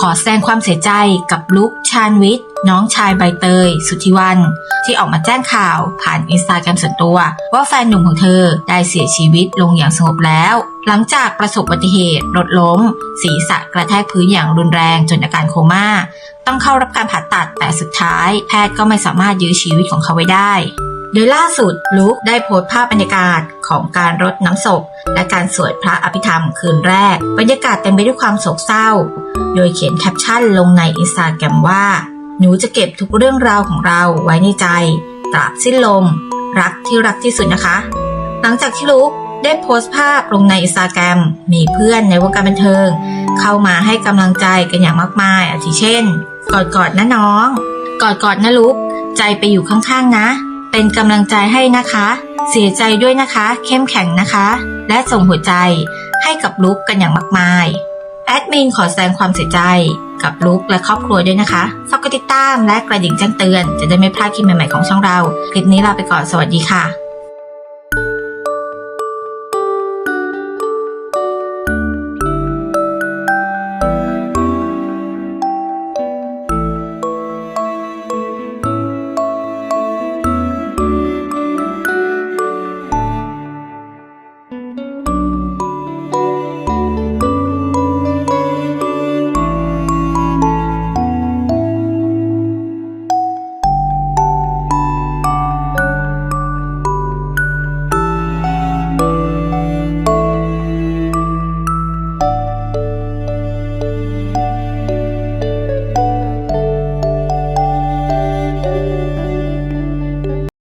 ขอแสดงความเสียใจกับลุกชาญวิทย์น้องชายใบเตย สุธิวัน ที่ออกมาแจ้งข่าวผ่านอินสตาแกรมส่วนตัว ว่าแฟนหนุ่มของเธอได้เสียชีวิตลงอย่างสงบแล้ว หลังจากประสบอุบัติเหตุรถล้ม ศีรษะกระแทกพื้นอย่างรุนแรงจนอาการโคม่า ต้องเข้ารับการผ่าตัดแต่สุดท้าย แพทย์ก็ไม่สามารถยื้อชีวิตของเขาไว้ได้ โดยล่าสุดลุกได้โพสต์ภาพบรรยากาศของการรดน้ำศพ และการสวดพระอภิธรรมคืนแรก บรรยากาศเต็มไปด้วยความโศกเศร้า โดยเขียนแคปชั่นลงในอินสตาแกรมว่า หนูจะเก็บทุกเรื่องราวของเราไว้ในใจตราบสิ้นลม รักที่รักที่สุดนะคะ หลังจากที่ลุกได้โพสต์ภาพลงในอินสตาแกรมมีเพื่อนในวงการบันเทิง เข้ามาให้กำลังใจกันอย่างมากมายอาทิเช่น กอดกอดนะน้อง กอดกอดนะลุก ใจไปอยู่ข้างๆนะ เป็นกำลังใจให้นะคะ เสียใจด้วยนะคะ เข้มแข็งนะคะ และส่งหัวใจให้กับลุกกันอย่างมากมายแอดมินขอแสดงความเสียใจกับลุกและครอบครัวด้วยนะคะฝากกดติดตามและกระดิ่งแจ้งเตือน จะได้ไม่พลาดคลิปใหม่ๆของช่องเรา คลิปนี้ลาไปก่อนสวัสดีค่ะ